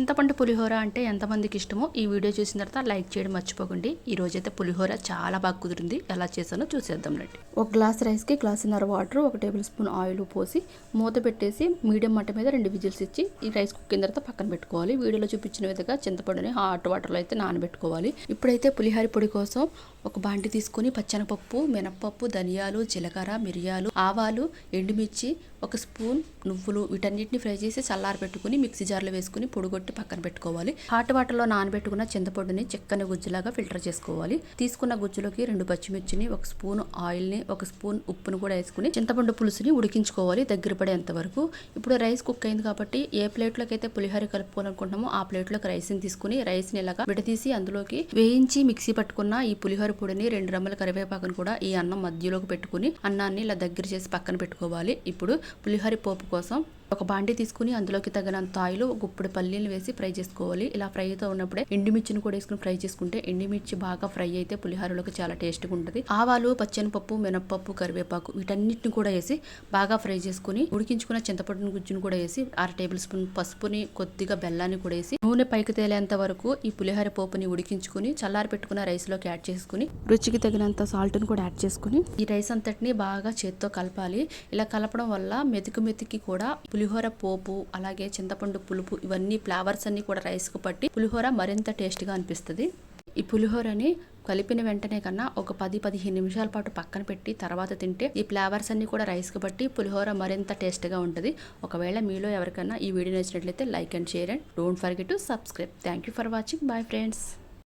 చింతపండు పులిహోర అంటే ఎంతమందికి ఇష్టమో ఈ వీడియో చూసిన తర్వాత లైక్ చేయడం మర్చిపోకండి. ఈ రోజైతే పులిహోర చాలా బాగా కుదిరింది. ఎలా చేసానో చూసేద్దాం రండి. ఒక గ్లాస్ రైస్కి గ్లాసున్నర వాటర్ ఒక టేబుల్ స్పూన్ ఆయిల్ పోసి మూత పెట్టేసి మీడియం మంట మీద రెండు విజిల్స్ ఇచ్చి ఈ రైస్ కుక్కిన తర్వాత పక్కన పెట్టుకోవాలి. వీడియోలో చూపించిన విధంగా చింతపండుని హాట్ వాటర్లో అయితే నానబెట్టుకోవాలి. ఇప్పుడైతే పులిహోర పొడి కోసం ఒక బాంటి తీసుకొని పచ్చనపప్పు మినప్పప్పు ధనియాలు జీలకర్ర మిరియాలు ఆవాలు ఎండుమిర్చి ఒక స్పూన్ నువ్వులు వీటన్నిటిని ఫ్రై చేసి చల్లారి పెట్టుకుని మిక్సీ జార్లో వేసుకుని పొడిగొట్టి పక్కన పెట్టుకోవాలి. హాట్ వాటర్లో నానబెట్టుకున్న చింతపండుని చిక్కని గుజ్జులాగా ఫిల్టర్ చేసుకోవాలి. తీసుకున్న గుజ్జులోకి రెండు పచ్చిమిర్చిని ఒక స్పూన్ ఆయిల్ని ఒక స్పూన్ ఉప్పును కూడా వేసుకుని చింతపండు పులుసుని ఉడికించుకోవాలి దగ్గర పడేంత వరకు. ఇప్పుడు రైస్ కుక్ అయింది కాబట్టి ఏ ప్లేట్లోకి అయితే పులిహోర కలుపుకోవాలనుకుంటున్నామో ఆ ప్లేట్లోకి రైస్ని తీసుకుని రైస్ని ఇలాగా విడదీసి అందులోకి వేయించి మిక్సీ పట్టుకున్న ఈ పులిహోర పొడిని రెండు రమ్మల కరివేపాకును కూడా ఈ అన్నం మధ్యలోకి పెట్టుకుని అన్నాన్ని ఇలా దగ్గర చేసి పక్కన పెట్టుకోవాలి. ఇప్పుడు పులిహోర పోపు కోసం ఒక బాండి తీసుకుని అందులోకి తగినంత ఆయిల్ గుప్పుడు పల్లీలు వేసి ఫ్రై చేసుకోవాలి. ఇలా ఫ్రై అయితే ఉన్నప్పుడే ఎండుమిర్చిని కూడా వేసుకుని ఫ్రై చేసుకుంటే ఎండుమిర్చి బాగా ఫ్రై అయితే పులిహోరలోకి చాలా టేస్ట్గా ఉంటుంది ఆవాలు పచ్చనిపప్పు మినప్పప్పు కరివేపాకు వీటన్నిటిని కూడా వేసి బాగా ఫ్రై చేసుకుని ఉడికించుకున్న చింతపండు గుజ్జును కూడా వేసి అర టేబుల్ స్పూన్ పసుపుని కొద్దిగా బెల్లాన్ని కూడా వేసి నూనె పైకి తేలేంత వరకు ఈ పులిహోర పోపుని ఉడికించుకుని చల్లారి పెట్టుకున్న రైస్లోకి యాడ్ చేసుకుని రుచికి తగినంత సాల్ట్ని కూడా యాడ్ చేసుకుని ఈ రైస్ అంతటిని బాగా చేత్తో కలపాలి. ఇలా కలపడం వల్ల మెతుకు మెతికి కూడా పులిహోర పోపు అలాగే చింతపండు పులుపు ఇవన్నీ ఫ్లేవర్స్ అన్ని కూడా రైస్కు పట్టి పులిహోర మరింత టేస్ట్గా అనిపిస్తుంది. ఈ పులిహోరని కలిపిన వెంటనే కన్నా ఒక పది పదిహేను నిమిషాల పాటు పక్కన పెట్టి తర్వాత తింటే ఈ ఫ్లేవర్స్ అన్ని కూడా రైస్కి బట్టి పులిహోర మరింత టేస్ట్గా ఉంటుంది. ఒకవేళ మీలో ఎవరికైనా ఈ వీడియో నచ్చినట్లయితే like and share and don't forget to subscribe. Thank you for watching. Bye friends.